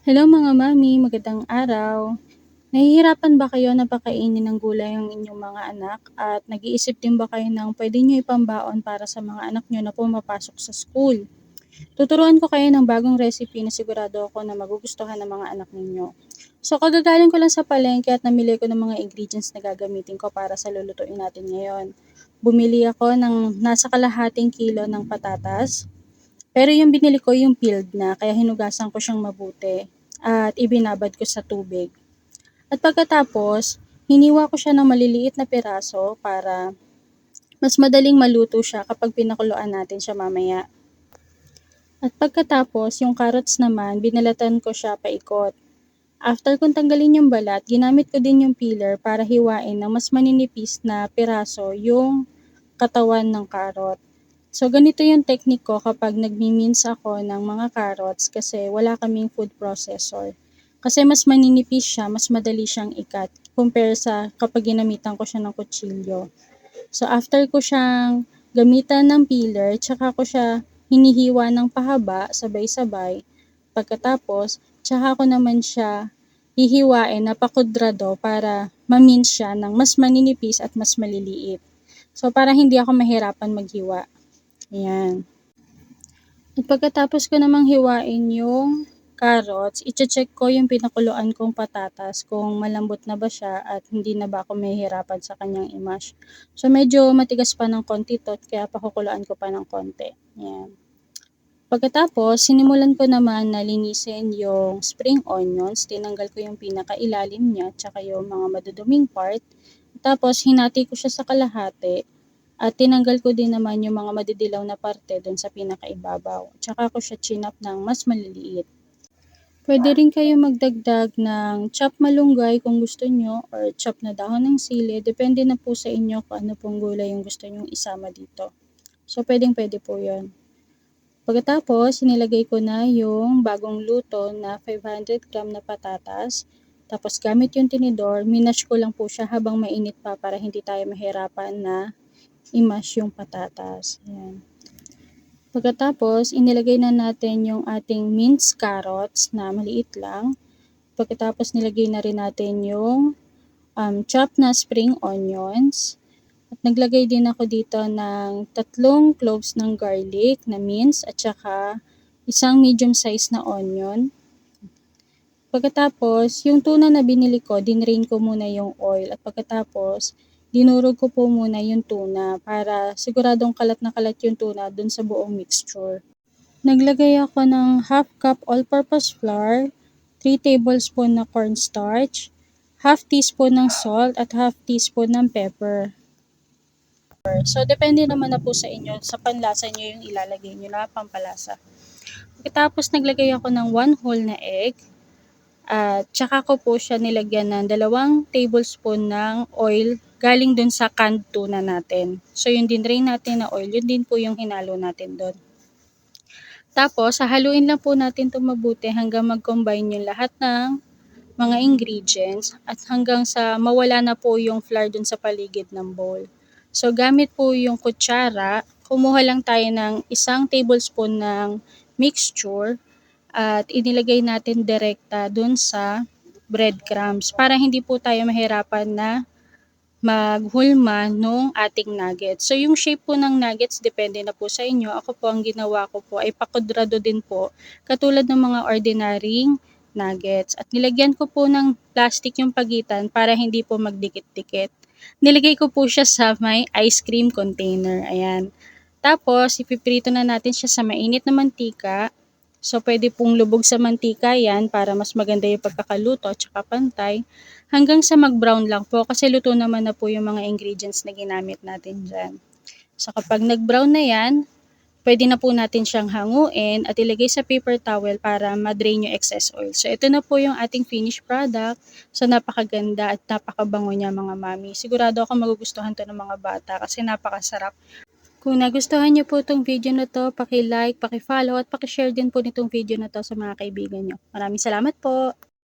Hello mga mami, magandang araw. Nahihirapan ba kayo na pakainin ng gulay ang inyong mga anak at nag-iisip din ba kayo ng pwede nyo ipambaon para sa mga anak nyo na pumapasok sa school? Tuturuan ko kayo ng bagong recipe na sigurado ako na magugustuhan ng mga anak ninyo. So kagagaling ko lang sa palengke at namili ko ng mga ingredients na gagamitin ko para sa lulutuin natin ngayon. Bumili ako ng nasa kalahating kilo ng patatas, pero yung binili ko yung peeled na, kaya hinugasan ko siyang mabuti at ibinabad ko sa tubig. At pagkatapos, hiniwa ko siya ng maliliit na piraso para mas madaling maluto siya kapag pinakuluan natin siya mamaya. At pagkatapos, yung carrots naman, binalatan ko siya paikot. After kong tanggalin yung balat, ginamit ko din yung peeler para hiwain ng mas maninipis na piraso yung katawan ng carrot. So, ganito yung technique ko kapag nagmi-mince ako ng mga carrots kasi wala kaming food processor. Kasi mas maninipis siya, mas madali siyang ikat compare sa kapag ginamitan ko siya ng kutsilyo. So, after ko siyang gamitan ng peeler, tsaka ko siya hinihiwa ng pahaba, sabay-sabay. Pagkatapos, tsaka ko naman siya hihiwain na pakudrado para ma-mince siya ng mas maninipis at mas maliliit. So, para hindi ako mahirapan maghiwa. Ayan. At pagkatapos ko namang hiwain yung carrots, iche-check ko yung pinakuluan kong patatas kung malambot na ba siya at hindi na ba ako mahihirapan sa kanyang i-mash. So, medyo matigas pa ng konti to, kaya pakukuluan ko pa ng konti. Ayan. Pagkatapos, sinimulan ko naman na linisin yung spring onions. Tinanggal ko yung pinakailalim niya, tsaka yung mga maduduming part. Tapos, hinati ko siya sa kalahati at tinanggal ko din naman yung mga madidilaw na parte doon sa pinakaibabaw. Tsaka ko siya chinap ng mas maliliit. Pwede rin kayo magdagdag ng chop malunggay kung gusto nyo or chop na dahon ng sili. Depende na po sa inyo kung ano pong gulay yung gusto nyong isama dito. So, pwedeng pwede po yon. Pagkatapos, sinilagay ko na yung bagong luto na 500 gram na patatas. Tapos, gamit yung tinidor, minash ko lang po siya habang mainit pa para hindi tayo mahirapan na i-mash yung patatas. Ayan. Pagkatapos, inilagay na natin yung ating minced carrots na maliit lang. Pagkatapos, nilagay na rin natin yung um, chopped na spring onions. At naglagay din ako dito ng tatlong cloves ng garlic na minced at saka isang medium size na onion. Pagkatapos, yung tuna na binili ko, dinrain ko muna yung oil. At pagkatapos, dinurog ko po muna yung tuna para siguradong kalat na kalat yung tuna dun sa buong mixture. Naglagay ako ng half cup all-purpose flour, 3 tablespoon na cornstarch, half teaspoon ng salt at half teaspoon ng pepper. So, depende naman na po sa inyo, sa panlasa nyo yung ilalagay nyo na pampalasa. Pagkatapos, naglagay ako ng 1 whole na egg, at tsaka ko po siya nilagyan ng dalawang tablespoon ng oil galing dun sa canned tuna natin. So, yung dinrain natin na oil, yun din po yung hinalo natin dun. Tapos, hahaluin lang po natin ito mabuti hanggang mag-combine yung lahat ng mga ingredients at hanggang sa mawala na po yung flour dun sa paligid ng bowl. So, gamit po yung kutsara, kumuha lang tayo ng isang tablespoon ng mixture at inilagay natin direkta dun sa breadcrumbs para hindi po tayo mahirapan na maghulma nung ating nuggets. So yung shape po ng nuggets depende na po sa inyo. Ako po ang ginawa ko po ay pakudrado din po katulad ng mga ordinaryong nuggets. At nilagyan ko po ng plastic yung pagitan para hindi po magdikit-dikit. Nilagay ko po siya sa may ice cream container. Ayan. Tapos, ipiprito na natin siya sa mainit na mantika So, pwede pong lubog sa mantika yan para mas maganda yung pagkakaluto at saka pantay. Hanggang sa mag-brown lang po kasi luto naman na po yung mga ingredients na ginamit natin dyan. So, kapag nag-brown na yan, pwede na po natin siyang hanguin at ilagay sa paper towel para ma-drain yung excess oil. So, ito na po yung ating finished product. So, napakaganda at napakabango niya mga mami. Sigurado ako magugustuhan to ng mga bata kasi napakasarap. Kung nagustuhan niyo po itong video na to, paki-like, paki-follow at paki-share din po nitong video na to sa mga kaibigan niyo. Maraming salamat po!